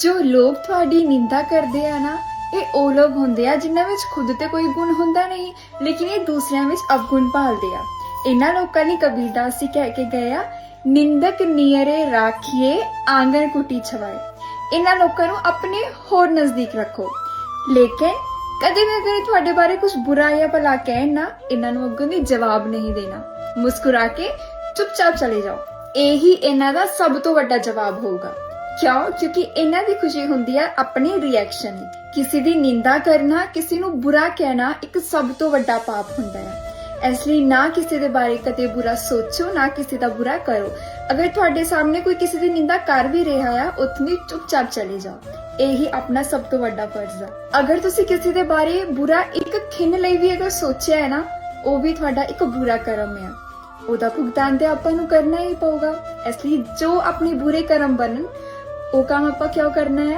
ਜੋ ਲੋਕ ਤੁਹਾਡੀ ਨਿੰਦਾ ਕਰਦੇ ਆ ਨਾ, ਇਹ ਉਹ ਲੋਕ ਹੁੰਦੇ ਆ ਜਿਨ੍ਹਾਂ ਵਿੱਚ ਖੁਦ ਤੇ ਕੋਈ ਗੁਣ ਹੁੰਦਾ ਨਹੀਂ, ਲੇਕਿਨ ਇਹ ਦੂਸਰਿਆਂ ਵਿੱਚ ਅਵਗੁਣ ਭਾਲਦੇ ਆ। ਇਹਨਾਂ ਲੋਕਾਂ ਨੇ ਕਬੀਰਦਾਸ ਜੀ ਕਹਿ ਕੇ ਗਏ ਆ, ਨਿੰਦਕ ਨੀਰੇ ਰਾਖੀਏ, ਆਂਗਣ ਕੁਟੀ ਛਵਾਏ। ਇਹਨਾਂ ਲੋਕਾਂ ਨੂੰ ਆਪਣੇ ਹੋਰ ਨਜ਼ਦੀਕ ਰੱਖੋ। ਲੇਕਿਨ ਕਦੇ ਵੀ ਅਗਰ ਤੁਹਾਡੇ ਬਾਰੇ ਕੁਝ ਬੁਰਾ ਜਾਂ ਭਲਾ ਕਹਿਣ ਨਾ, ਇਹਨਾਂ ਨੂੰ ਅੱਗੋਂ ਦੀ ਜਵਾਬ ਨਹੀਂ ਦੇਣਾ। ਮੁਸਕਰਾ ਕੇ ਚੁੱਪਚਾਪ ਚਲੇ ਜਾਓ। ਇਹੀ ਇਹਨਾਂ ਦਾ ਸਭ ਤੋਂ ਵੱਡਾ ਜਵਾਬ ਹੋਊਗਾ। ਕਿਉਂ? ਕਿਉਂਕਿ ਇਹਨਾਂ ਦੀ ਖੁਸ਼ੀ ਹੁੰਦੀ ਹੈ ਆਪਣੇ ਰਿਐਕਸ਼ਨ ਦੀ। ਕਿਸੇ ਦੀ ਨਿੰਦਾ ਕਰਨਾ, ਕਿਸੇ ਨੂੰ ਬੁਰਾ ਕਹਿਣਾ ਇੱਕ ਸਭ ਤੋਂ ਵੱਡਾ ਪਾਪ ਹੁੰਦਾ ਹੈ। ਇਸ ਲਈ ਨਾ ਕਿਸੇ ਦੇ ਬਾਰੇ ਕਦੇ ਬੁਰਾ ਸੋਚੋ, ਨਾ ਕਿਸੇ ਦਾ ਬੁਰਾ ਕਰੋ। ਅਗਰ ਤੁਹਾਡੇ ਸਾਹਮਣੇ ਕੋਈ ਕਿਸੇ ਦੀ ਨਿੰਦਾ ਕਰ ਵੀ ਰਿਹਾ ਆ ਉਤਨੀ ਚੁੱਪਚਾਪ ਚਲੇ ਜਾਓ। ਇਹੀ ਆਪਣਾ ਸਭ ਤੋਂ ਵੱਡਾ ਫਰਜ਼ ਹੈ ਅਗਰ ਤੁਸੀਂ ਕਿਸੇ ਦੇ ਬਾਰੇ ਬੁਰਾ ਇੱਕ ਖਿੰਨ ਲਈ ਵੀ ਅਗਰ ਸੋਚਿਆ ਹੈ ਨਾ, ਉਹ ਵੀ ਤੁਹਾਡਾ ਇੱਕ ਬੁਰਾ ਕਰਮ ਆ। ਉਹਦਾ ਭੁਗਤਾਨ ਤੇ ਆਪਾਂ ਨੂੰ ਕਰਨਾ ਹੀ ਪਊਗਾ। ਇਸ ਲਈ ਜੋ ਆਪਣੇ ਬੁਰੇ ਕਰਮ ਬਣਨ ਉਹ ਕੰਮ ਆਪਾਂ ਕਿਉਂ ਕਰਨਾ ਹੈ?